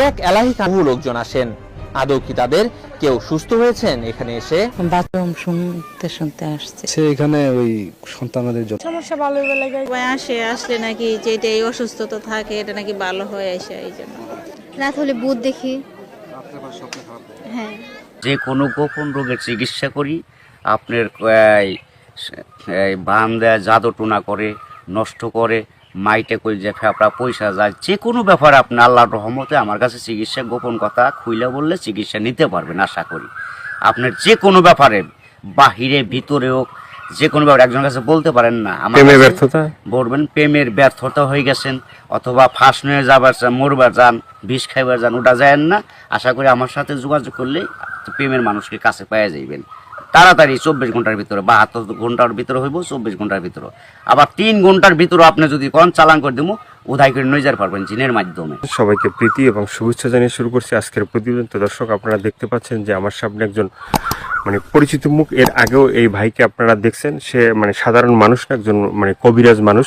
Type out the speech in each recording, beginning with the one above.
এক এলাহি বহু লোকজন আসেন। আদৌ কি তাদের কেউ সুস্থ হয়েছেন? এখানে এসে বাথরুম শুনতে শুনতে আসছে। সে এখানে ওই সন্তানদের যত সমস্যা ভালো হয়ে লাগে আসে আসলে নাকি যেটা এই অসুস্থতা থাকে এটা নাকি ভালো হয়ে আসে এই জন্য। রাত হলে বুধ দেখি। হ্যাঁ। যে কোনো গোপন রোগের চিকিৎসা করি আপনার বান দেয় জাদু টুনা করে নষ্ট করে মাইটে করে যে ফেপড়া পয়সা যায় যে কোনো ব্যাপারে আপনি আল্লাহর রহমতে আমার কাছে চিকিৎসা গোপন কথা খুইলে বললে চিকিৎসা নিতে পারবেন আশা করি। আপনার যে কোনো ব্যাপারে বাহিরে ভিতরে হোক যে কোনো ব্যাপারে একজনের কাছে বলতে পারেন না। আমার ব্যর্থতা? বলবেন প্রেমের ব্যর্থতা হয়ে গেছেন অথবা ফাঁস নিয়ে যাবার চান মরবার যান বিষ খাইবার যান ওটা যায় না। আশা করি আমার সাথে যোগাযোগ করলে প্রেমের মানুষকে কাছে পাওয়া যাইবেন। তাড়াতাড়ি চব্বিশ ঘণ্টার ভিতরে, বাহাত্তর ঘণ্টার ভিতরে হইব, চব্বিশ ঘণ্টার ভিতরে। আবার তিন ঘণ্টার ভিতরে আপনি যদি কোন, চালান করে দেবো উধাই করে নিয়ে যার পারবেন জিনের মাধ্যমে। সবাইকে প্রীতি এবং শুভেচ্ছা জানিয়ে শুরু করছি আজকের প্রতিবেদন। তো দর্শক, আপনারা দেখতে পাচ্ছেন যে আমার সামনে একজন মানে পরিচিত মুখ। এর আগেও এই ভাইকে আপনারা দেখছেন। সে মানে সাধারণ মানুষ না, একজন মানে কবিরাজ মানুষ।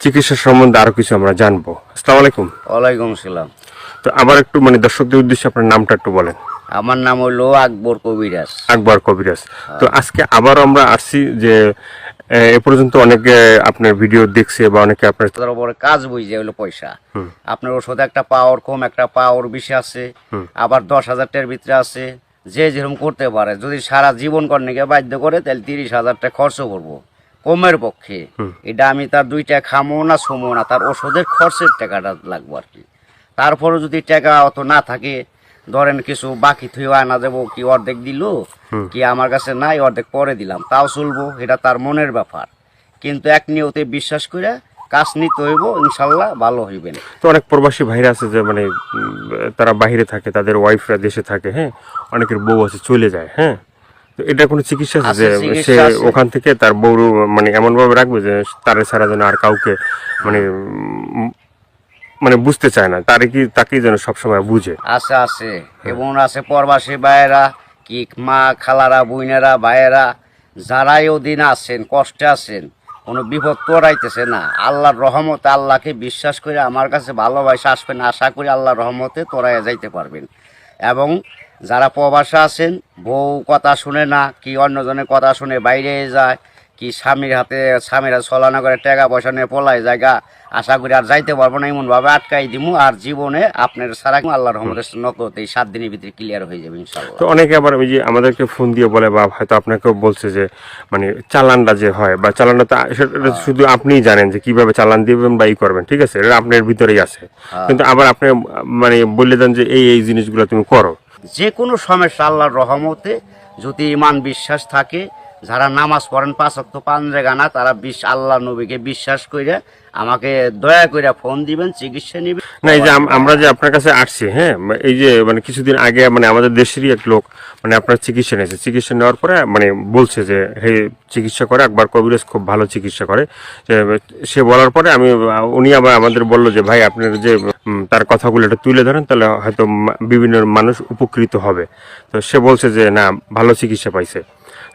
চিকিৎসা সম্বন্ধে আরও কিছু আমরা জানব। আসসালামু আলাইকুম। ওয়ালাইকুম সালাম তো আবার একটু মানে দর্শকদের উদ্দেশ্যে আপনার নামটা একটু বলেন। আমার নাম হলো আকবর কবিরাজ। আকবর কবিরাজ। তো আজকে আবার আমরা আসছি যে এ পর্যন্ত অনেকে আপনার ভিডিও দেখছে বা অনেকে আপনার তার উপরে কাজ বুঝে হলো পয়সা। আপনার ওষুধ একটা পাওয়ার কম একটা পাওয়ার বেশি আছে। আবার দশ হাজার টাকার ভিতরে আছে। যে যেরকম করতে পারে যদি সারা জীবন কর্ণীকে বাধ্য করে তাহলে তিরিশ হাজার টাকা খরচ করব। কমের পক্ষে। এটা আমি তার দুইটা খামো না সমো না তার ওষুধের খরচের টাকাটা লাগবো আর কি। তারপরে যদি টাকা অত না থাকে ধরেন কিছু বাকি থুই আনা দেবো কি অর্ধেক দিল কি আমার কাছে নাই অর্ধেক পরে দিলাম তাও চলবো এটা তার মনের ব্যাপার। কিন্তু এক নিয়তে বিশ্বাস করে কাজ নিতে হইব ইনশাল্লাহ ভালো হইবেন তো অনেক প্রবাসী ভাইরা আছে যে মানে তারা বাইরে থাকে তাদের ওয়াইফরা দেশে থাকে হ্যাঁ? অনেকের বউ আছে চলে যায় হ্যাঁ? এটা কোনো চিকিৎসা আছে যে সে ওখান থেকে তার বউ মানে এমন ভাবে রাখবে যে তারে ছাড়া যেন আর কাউকে মানে মানে বুঝতে চায় না। তারে কি তাকেই যেন সবসময় বুঝে। আছে আছে। এবং আছে প্রবাসী ভাইয়েরা কি মা খালারা বুইনেরা ভাইয়েরা যারাই ওদিন আছেন কষ্টে আছেন কোনো বিপদ তোরাইতেছে না। আল্লাহর রহমতে আল্লাহকে বিশ্বাস করে আমার কাছে ভালোবাসা আসবেন আশা করি আল্লাহর রহমতে তোরাই যাইতে পারবেন। এবং যারা প্রবাসে আছেন বউ কথা শুনে না কি অন্যজনের কথা শুনে বাইরে যায় কি স্বামীর হাতে স্বামীরা ছলনা করে টাকা পয়সা নিয়ে পলায় জায়গা আশা করি আর যাইতে পারব না এমনভাবে আটকাই দিমু আর জীবনে আপনার সারা আল্লাহর রহমতের নকত এই সাত দিনের ভিতরে ক্লিয়ার হয়ে যাবে ইনশাল্লাহ তো অনেকে আবার ওই যে আমাদেরকে ফোন দিয়ে বলে বা হয়তো আপনাকেও বলছে যে মানে চালানটা যে হয় বা চালানটা তো সেটা শুধু আপনিই জানেন যে কীভাবে চালান দিবেন বা ই করবেন ঠিক আছে? এটা আপনার ভিতরেই আছে। কিন্তু আবার আপনি মানে বলে দেন যে এই এই জিনিসগুলো তুমি করো। যে কোনো সমস্যা আল্লাহর রহমতে যদি ইমান বিশ্বাস থাকে, যারা নামাজ পড়েন পাঁচত্ব পাঞ্জে গানা তারা বিশ আল্লাহ নবীকে বিশ্বাস করে আমাকে দয়া করে ফোন দিবেন, চিকিৎসা নিবেন। না, এই যে আমরা যে আপনার কাছে আসছি হ্যাঁ এই যে মানে কিছুদিন আগে মানে আমাদের দেশেরই এক লোক মানে আপনার চিকিৎসা নিয়েছে। চিকিৎসা নেওয়ার পরে মানে বলছে যে, হে, চিকিৎসা করে, একবার কবিরাজ খুব ভালো চিকিৎসা করে। সে বলার পরে আমি উনি আবার আমাদের বলল যে, ভাই, আপনার যে তার কথাগুলো একটু তুলে ধরেন, তাহলে হয়তো বিভিন্ন মানুষ উপকৃত হবে। তো সে বলছে যে, না, ভালো চিকিৎসা পাইছে।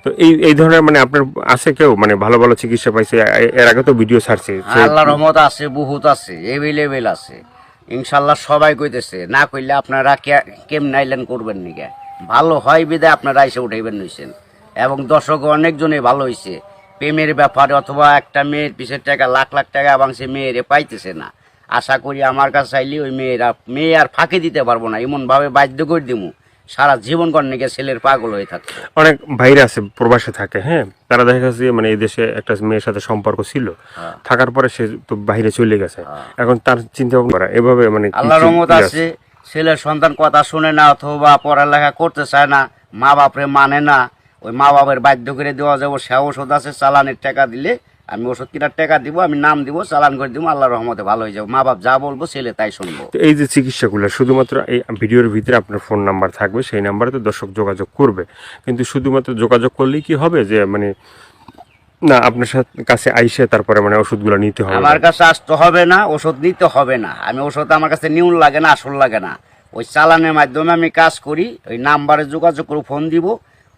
তো এই এই ধরনের মানে আপনার আছে কেউ? মানে ভালো ভালো চিকিৎসা পাইছে? এর আগে তো ভিডিও ছাড়ছে আল্লাহ রহমত আছে, বহুত আছে এভেলেবেল আছে। ইনশাল্লাহ সবাই কইতেছে, না কইলে আপনারা কেমন আইলেন করবেন নিকে ভালো হয় বিদায় আপনারা এসে উঠাইবেন নিছেন এবং দর্শক অনেকজনই ভালো হয়েছে প্রেমের ব্যাপারে অথবা একটা মেয়ের পিছের টাকা, লাখ লাখ টাকা এবং সে মেয়েরে পাইতেছে না। আশা করি আমার কাছে চাইলে ওই মেয়েরা মেয়ে আর ফাঁকি দিতে পারব না এমন ভাবে বাধ্য করে দিব সারা জীবন কর্ণিকে ছেলের পাগল হয়ে থাকবে অনেক ভাইরা আছে প্রবাসে থাকে হ্যাঁ? তারা দেখা গেছে যে মানে এই দেশে একটা মেয়ের সাথে সম্পর্ক ছিল। থাকার পরে সে তো বাইরে চলে গেছে। এখন তার চিন্তা ভাবনা করা এভাবে মানে আল্লাহ রহমত আছে? ছেলের সন্তান কথা শুনে না অথবা পড়ালেখা করতে চায় না মা বাপরে মানে না ওই মা বাপের বাধ্য করে দেওয়া যাব সে ওষুধ আছে চালানের টাকা দিলে আমি ওষুধ কেনার টাকা দিব আমি নাম দিব চালান করে দিব আল্লাহর রহমতে ভালো হয়ে যাব। মা বাপ যা বলব ছেলে তাই শুনব। তো এই যে চিকিৎসাগুলো শুধুমাত্র এই ভিডিওর ভিতরে আপনার ফোন নাম্বার থাকবে সেই নাম্বারে তো দর্শক যোগাযোগ করবে। কিন্তু শুধুমাত্র যোগাযোগ করলেই কি হবে যে মানে না আপনার সাথে কাছে আইসে তারপরে মানে ওষুধগুলো নিতে হবে? আমার কাছে আসতে হবে না ওষুধ নিতে হবে না। আমি ওষুধ আমার কাছে নিউন লাগে না আসল লাগে না। ওই চালানের মাধ্যমে আমি কাজ করি ওই নাম্বারে যোগাযোগ করে ফোন দিব।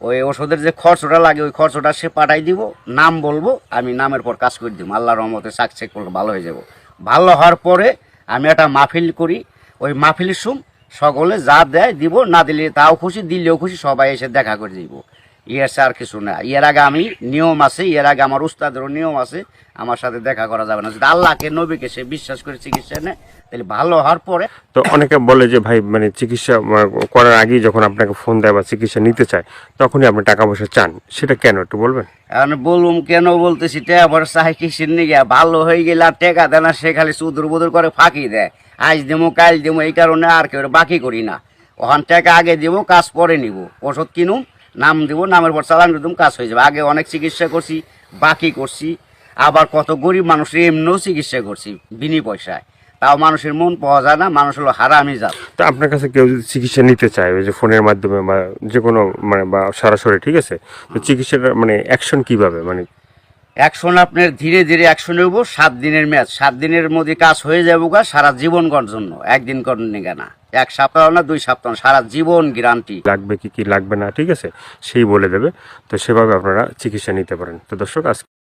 ওই ওষুধের যে খরচটা লাগে, ওই খরচটা সে পাঠাই দিব, নাম বলব, আমি নামের পর কাজ করে দিব। আল্লাহ রহমতে সাকসেস করলে ভালো হয়ে যাব। ভালো হওয়ার পরে আমি একটা মাহফিল করি। ওই মাহফিলের সুম সকলে যা দেয় দিব, না দিলে তাও খুশি, দিলেও খুশি, সবাই এসে দেখা করে দিব। ইয়ের আর কিছু না। এর আগে আমি নিয়ম আছে এর আগে আমার উস্তাদেরও নিয়ম আছে আমার সাথে দেখা করা যাবে না। যদি আল্লাহকে নবীকে সে বিশ্বাস করে চিকিৎসা নেয় তাহলে ভালো হওয়ার পরে তো অনেকে বলে যে ভাই মানে চিকিৎসা করার আগেই যখন আপনাকে ফোন দেয় বা চিকিৎসা নিতে চায় তখনই আপনি টাকা পয়সা চান। সেটা কেন একটু বলবেন? এখন বলুম কেন বলতেছি টেকা পরে চাই কিসের নিগে? ভালো হয়ে গেলে আর টেকা দেয় না সে খালি সুদূর বুদুর করে ফাঁকি দেয়। আজ দেবো কাল দেবো এই কারণে আর কেউ বাকি করি না। ওখান টাকা আগে দিব কাজ পরে নিব। ওষুধ কিনুম নাম দিব নামের পর চালান দিতাম কাজ হয়ে যাবে। আগে অনেক চিকিৎসা করছি বাকি করছি। আবার কত গরিব মানুষের এমনিও চিকিৎসা করছি বিনি পয়সায়। তাও মানুষের মন পাওয়া যায় না মানুষ হলো হারামি জাত। তো আপনার কাছে কেউ যদি চিকিৎসা নিতে চায় ওই যে ফোনের মাধ্যমে বা যে কোনো মানে বা সরাসরি ঠিক আছে? তো চিকিৎসাটা মানে অ্যাকশন কীভাবে? মানে অ্যাকশন আপনার ধীরে ধীরে অ্যাকশন নেব সাত দিনের ম্যাচ সাত দিনের মধ্যে কাজ হয়ে যাব গা সারা জীবন করার জন্য। একদিন করেন না এক সপ্তাহ না দুই সপ্তাহ সারা জীবন গ্যারান্টি। লাগবে কি কি লাগবে না, ঠিক আছে? সেই বলে দেবে। তো সেভাবে আপনারা চিকিৎসা নিতে পারেন। তো দর্শক, আজকে